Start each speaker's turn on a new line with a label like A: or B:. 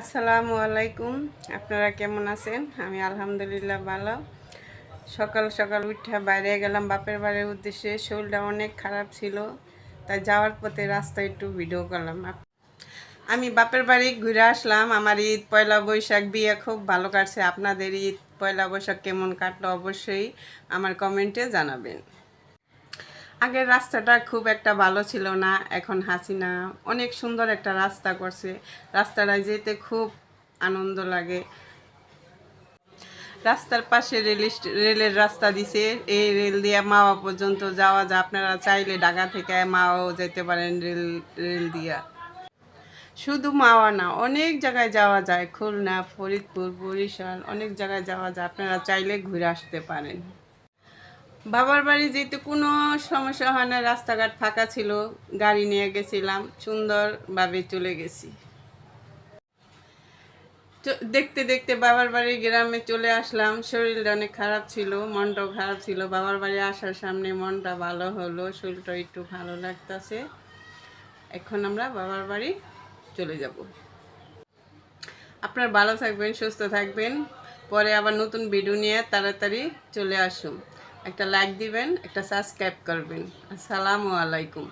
A: আসসালামু আলাইকুম। আপনারা কেমন আছেন? আমি আলহামদুলিল্লাহ ভালো। সকাল সকাল উঠে বাইরে গেলাম, বাপের বাড়ির উদ্দেশ্যে। শরীরটা অনেক খারাপ ছিল, তাই যাওয়ার পথে রাস্তায় একটু ভিডিও করলাম। আমি বাপের বাড়ি ঘুরে আসলাম। আমার ঈদ, পয়লা বৈশাখ, বিয়ে খুব ভালো কাটছে। আপনাদের ঈদ, পয়লা বৈশাখ কেমন কাটলো অবশ্যই আমার কমেন্টে জানাবেন। আগের রাস্তাটা খুব একটা ভালো ছিল না, এখন হাসিনা অনেক সুন্দর একটা রাস্তা করছে। রাস্তাটায় যেতে খুব আনন্দ লাগে। রাস্তার পাশে রেল রেলের রাস্তা দিছে। এই রেল দিয়ে মাওয়া পর্যন্ত যাওয়া যায়। আপনারা চাইলে ঢাকা থেকে মাওয়াও যেতে পারেন রেল রেল দিয়া। শুধু মাওয়া না, অনেক জায়গায় যাওয়া যায়। খুলনা, ফরিদপুর, বরিশাল, অনেক জায়গায় যাওয়া যায়। আপনারা চাইলে ঘুরে আসতে পারেন। বাবার বাড়ি যেতে কোনো সমস্যা হয় না, রাস্তাঘাট ফাঁকা ছিল, গাড়ি নিয়ে গেছিলাম, সুন্দরভাবে চলে গেছি। দেখতে দেখতে বাবার বাড়ি গ্রামে চলে আসলাম, শরীরটা অনেক খারাপ ছিল, মনটাও খারাপ ছিল। বাবার বাড়ি আসার সামনে মনটা ভালো হলো শরীরটা একটু ভালো লাগতেছে। এখন আমরা বাবার বাড়ি চলে যাব। আপনার ভালো থাকবেন, সুস্থ থাকবেন। পরে আবার নতুন ভিডিও নিয়ে তাড়াতাড়ি চলে আসুন। একটা লাইক দিবেন একটা সাবস্ক্রাইব করবেন। আসসালামু আলাইকুম।